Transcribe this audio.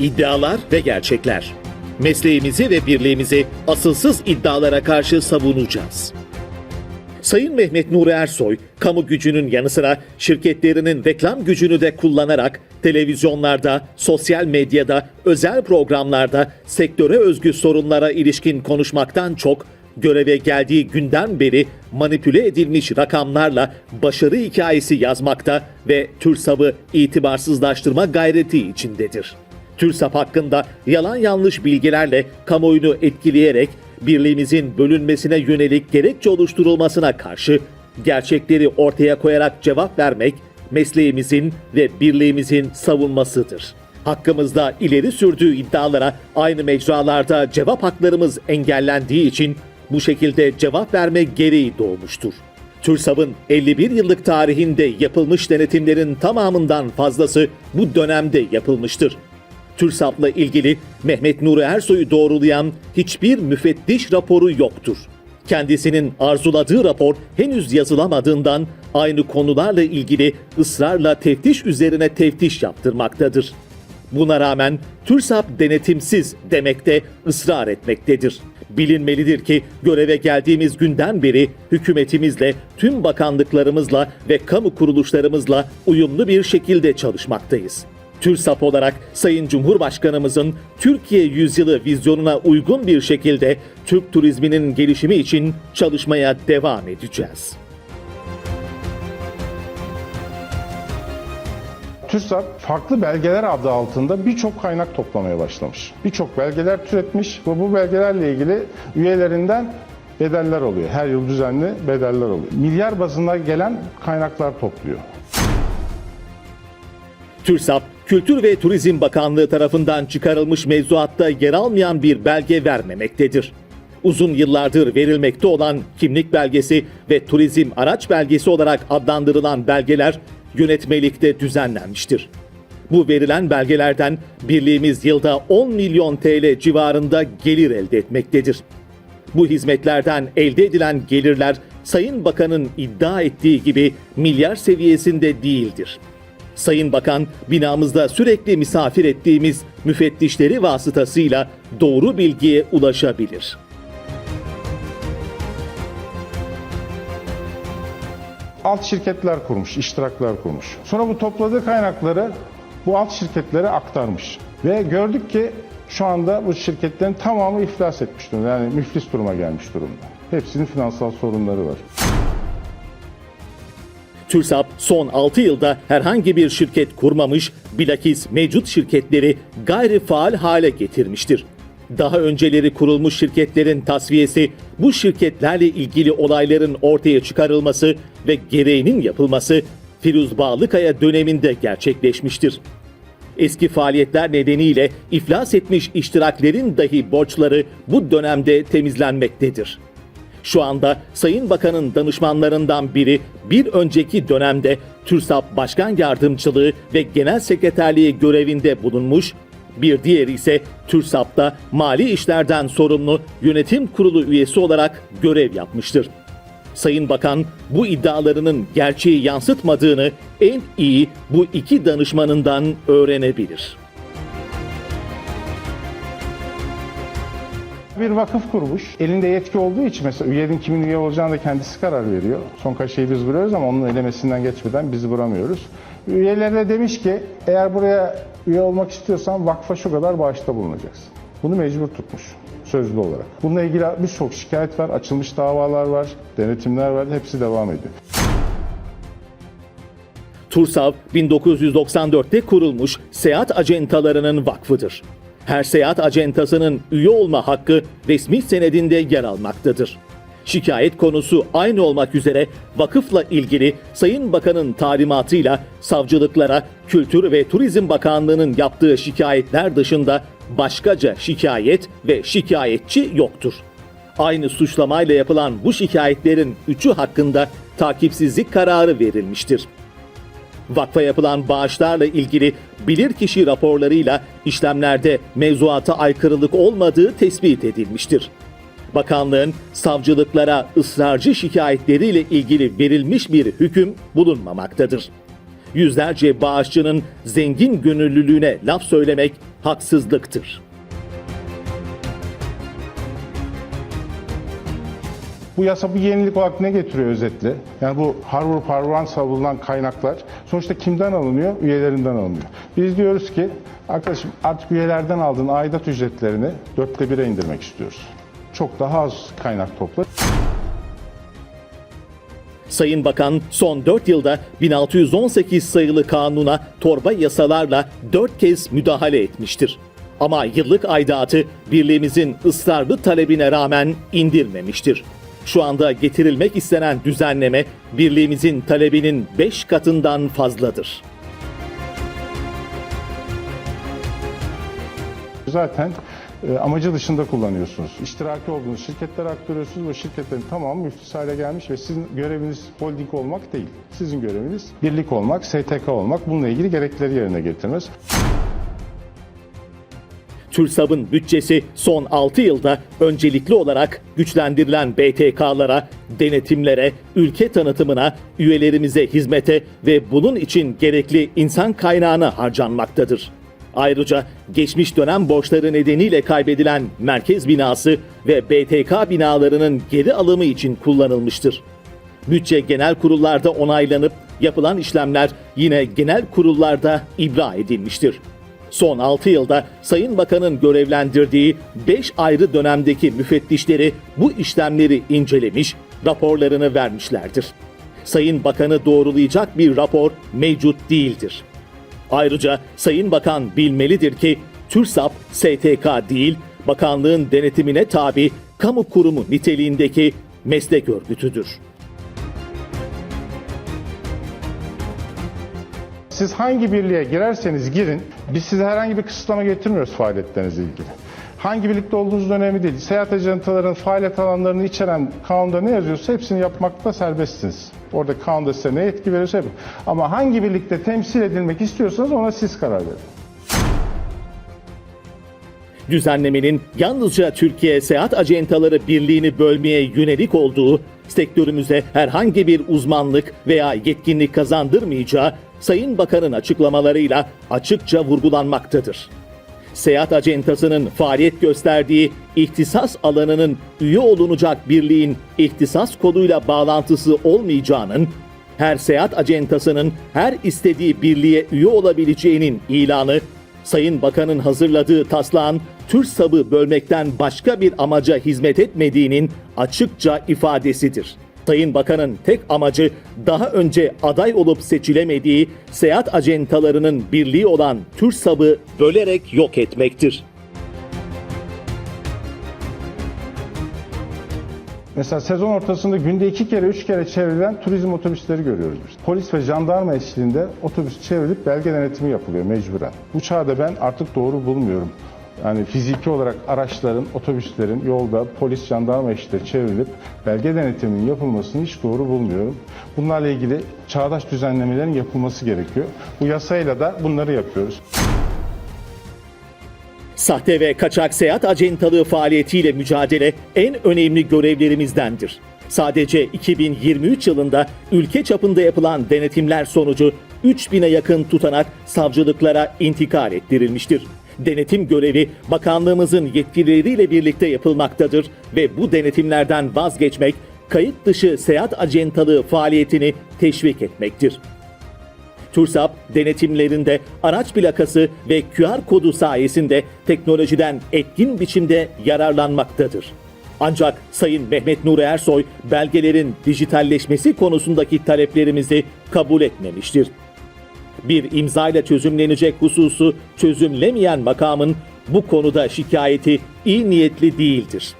İddialar ve gerçekler. Mesleğimizi ve birliğimizi asılsız iddialara karşı savunacağız. Sayın Mehmet Nuri Ersoy, kamu gücünün yanı sıra şirketlerinin reklam gücünü de kullanarak televizyonlarda, sosyal medyada, özel programlarda sektöre özgü sorunlara ilişkin konuşmaktan çok göreve geldiği günden beri manipüle edilmiş rakamlarla başarı hikayesi yazmakta ve TÜRSAV'ı itibarsızlaştırma gayreti içindedir. TÜRSAP hakkında yalan yanlış bilgilerle kamuoyunu etkileyerek birliğimizin bölünmesine yönelik gerekçe oluşturulmasına karşı gerçekleri ortaya koyarak cevap vermek mesleğimizin ve birliğimizin savunmasıdır. Hakkımızda ileri sürdüğü iddialara aynı mecralarda cevap haklarımız engellendiği için bu şekilde cevap verme gereği doğmuştur. TÜRSAV'ın 51 yıllık tarihinde yapılmış denetimlerin tamamından fazlası bu dönemde yapılmıştır. TÜRSAP'la ilgili Mehmet Nuri Ersoy'u doğrulayan hiçbir müfettiş raporu yoktur. Kendisinin arzuladığı rapor henüz yazılamadığından aynı konularla ilgili ısrarla teftiş üzerine teftiş yaptırmaktadır. Buna rağmen TÜRSAP denetimsiz demekte ısrar etmektedir. Bilinmelidir ki göreve geldiğimiz günden beri hükümetimizle, tüm bakanlıklarımızla ve kamu kuruluşlarımızla uyumlu bir şekilde çalışmaktayız. TÜRSAP olarak Sayın Cumhurbaşkanımızın Türkiye yüzyılı vizyonuna uygun bir şekilde Türk turizminin gelişimi için çalışmaya devam edeceğiz. TÜRSAP farklı belgeler adı altında birçok kaynak toplamaya başlamış. Birçok belgeler türetmiş ve bu belgelerle ilgili üyelerinden bedeller oluyor. Her yıl düzenli bedeller oluyor. Milyar bazında gelen kaynaklar topluyor. TÜRSAP, Kültür ve Turizm Bakanlığı tarafından çıkarılmış mevzuatta yer almayan bir belge vermemektedir. Uzun yıllardır verilmekte olan kimlik belgesi ve turizm araç belgesi olarak adlandırılan belgeler yönetmelikte düzenlenmiştir. Bu verilen belgelerden birliğimiz yılda 10 milyon TL civarında gelir elde etmektedir. Bu hizmetlerden elde edilen gelirler Sayın Bakan'ın iddia ettiği gibi milyar seviyesinde değildir. Sayın Bakan binamızda sürekli misafir ettiğimiz müfettişleri vasıtasıyla doğru bilgiye ulaşabilir. Alt şirketler kurmuş, iştiraklar kurmuş. Sonra bu topladığı kaynakları bu alt şirketlere aktarmış. Ve gördük ki şu anda bu şirketlerin tamamı iflas etmiş durumda. Yani müflis duruma gelmiş durumda. Hepsinin finansal sorunları var. TÜRSAP son 6 yılda herhangi bir şirket kurmamış, bilakis mevcut şirketleri gayri faal hale getirmiştir. Daha önceleri kurulmuş şirketlerin tasfiyesi, bu şirketlerle ilgili olayların ortaya çıkarılması ve gereğinin yapılması Firuz Bağlıkaya döneminde gerçekleşmiştir. Eski faaliyetler nedeniyle iflas etmiş iştiraklerin dahi borçları bu dönemde temizlenmektedir. Şu anda Sayın Bakan'ın danışmanlarından biri bir önceki dönemde TÜRSAP Başkan Yardımcılığı ve Genel Sekreterliği görevinde bulunmuş, bir diğeri ise TÜRSAP'ta mali işlerden sorumlu yönetim kurulu üyesi olarak görev yapmıştır. Sayın Bakan bu iddialarının gerçeği yansıtmadığını en iyi bu iki danışmanından öğrenebilir. Bir vakıf kurmuş. Elinde yetki olduğu için mesela üyenin kimin üye olacağını da kendisi karar veriyor. Son kaşeyi biz vuruyoruz ama onun elemesinden geçmeden biz vuramıyoruz. Üyelerine demiş ki eğer buraya üye olmak istiyorsan vakfa şu kadar bağışta bulunacaksın. Bunu mecbur tutmuş sözlü olarak. Bununla ilgili birçok şikayet var, açılmış davalar var, denetimler var, hepsi devam ediyor. Tursav 1994'te kurulmuş seyahat acentalarının vakfıdır. Her seyahat acentasının üye olma hakkı resmi senedinde yer almaktadır. Şikayet konusu aynı olmak üzere vakıfla ilgili Sayın Bakan'ın talimatıyla savcılıklara Kültür ve Turizm Bakanlığı'nın yaptığı şikayetler dışında başkaca şikayet ve şikayetçi yoktur. Aynı suçlamayla yapılan bu şikayetlerin üçü hakkında takipsizlik kararı verilmiştir. Vakfa yapılan bağışlarla ilgili bilirkişi raporlarıyla işlemlerde mevzuata aykırılık olmadığı tespit edilmiştir. Bakanlığın savcılıklara ısrarcı şikayetleriyle ilgili verilmiş bir hüküm bulunmamaktadır. yüzlerce bağışçının zengin gönüllülüğüne laf söylemek haksızlıktır. Bu yasa bu yenilik olarak ne getiriyor özetle? Yani bu harvur parvan savunulan kaynaklar sonuçta kimden alınıyor? Üyelerinden alınıyor. Biz diyoruz ki arkadaşım artık üyelerden aldığın aidat ücretlerini dörtte bire indirmek istiyoruz. Çok daha az kaynak topla. Sayın Bakan son 4 yılda 1618 sayılı kanuna torba yasalarla 4 kez müdahale etmiştir. Ama yıllık aidatı birliğimizin ısrarlı talebine rağmen indirmemiştir. Şu anda getirilmek istenen düzenleme birliğimizin talebinin 5 katından fazladır. Zaten e, amacı dışında kullanıyorsunuz. İştiraki olduğunuz şirketlere aktarıyorsunuz ve şirketlerin tamamı müflis hale gelmiş ve sizin göreviniz holding olmak değil. Sizin göreviniz birlik olmak, STK olmak, bununla ilgili gerekleri yerine getirmeniz. TÜRSAB'ın bütçesi son 6 yılda öncelikli olarak güçlendirilen BTK'lara, denetimlere, ülke tanıtımına, üyelerimize hizmete ve bunun için gerekli insan kaynağına harcanmaktadır. Ayrıca geçmiş dönem borçları nedeniyle kaybedilen merkez binası ve BTK binalarının geri alımı için kullanılmıştır. Bütçe genel kurullarda onaylanıp yapılan işlemler yine genel kurullarda ibra edilmiştir. Son 6 yılda Sayın Bakan'ın görevlendirdiği 5 ayrı dönemdeki müfettişleri bu işlemleri incelemiş, raporlarını vermişlerdir. Sayın Bakan'ı doğrulayacak bir rapor mevcut değildir. Ayrıca Sayın Bakan bilmelidir ki TÜRSAP STK değil, bakanlığın denetimine tabi kamu kurumu niteliğindeki meslek örgütüdür. Siz hangi birliğe girerseniz girin, biz size herhangi bir kısıtlama getirmiyoruz faaliyetlerinizle ilgili. Hangi birlikte olduğunuz önemli değil. Seyahat ajantaların faaliyet alanlarını içeren kanunda ne yazıyorsa hepsini yapmakta serbestsiniz. Orada kanunda size ne yetki veriyorsa yapın. Ama hangi birlikte temsil edilmek istiyorsanız ona siz karar verin. Düzenlemenin yalnızca Türkiye Seyahat Acentaları Birliği'ni bölmeye yönelik olduğu, sektörümüze herhangi bir uzmanlık veya yetkinlik kazandırmayacağı Sayın Bakan'ın açıklamalarıyla açıkça vurgulanmaktadır. Seyahat acentasının faaliyet gösterdiği ihtisas alanının üye olunacak birliğin ihtisas koduyla bağlantısı olmayacağının, her seyahat acentasının her istediği birliğe üye olabileceğinin ilanı, Sayın Bakan'ın hazırladığı taslağın TÜRSAB'ı bölmekten başka bir amaca hizmet etmediğinin açıkça ifadesidir. Sayın Bakan'ın tek amacı daha önce aday olup seçilemediği seyahat acentalarının birliği olan TÜRSAB'ı bölerek yok etmektir. Mesela sezon ortasında günde iki kere, üç kere çevrilen turizm otobüsleri görüyoruz biz. Polis ve jandarma eşliğinde otobüs çevrilip belge denetimi yapılıyor mecburen. Bu çağda ben artık doğru bulmuyorum. Yani fiziki olarak araçların, otobüslerin yolda polis, jandarma eşliğinde çevrilip belge denetiminin yapılmasını hiç doğru bulmuyorum. Bunlarla ilgili çağdaş düzenlemelerin yapılması gerekiyor. Bu yasayla da bunları yapıyoruz. Sahte ve kaçak seyahat acentalığı faaliyetiyle mücadele en önemli görevlerimizdendir. Sadece 2023 yılında ülke çapında yapılan denetimler sonucu 3000'e yakın tutanak savcılıklara intikal ettirilmiştir. Denetim görevi bakanlığımızın yetkilileriyle birlikte yapılmaktadır ve bu denetimlerden vazgeçmek kayıt dışı seyahat acentalığı faaliyetini teşvik etmektir. TÜRSAP denetimlerinde araç plakası ve QR kodu sayesinde teknolojiden etkin biçimde yararlanmaktadır. Ancak Sayın Mehmet Nuri Ersoy belgelerin dijitalleşmesi konusundaki taleplerimizi kabul etmemiştir. Bir imzayla çözümlenecek hususu çözümlemeyen makamın bu konuda şikayeti iyi niyetli değildir.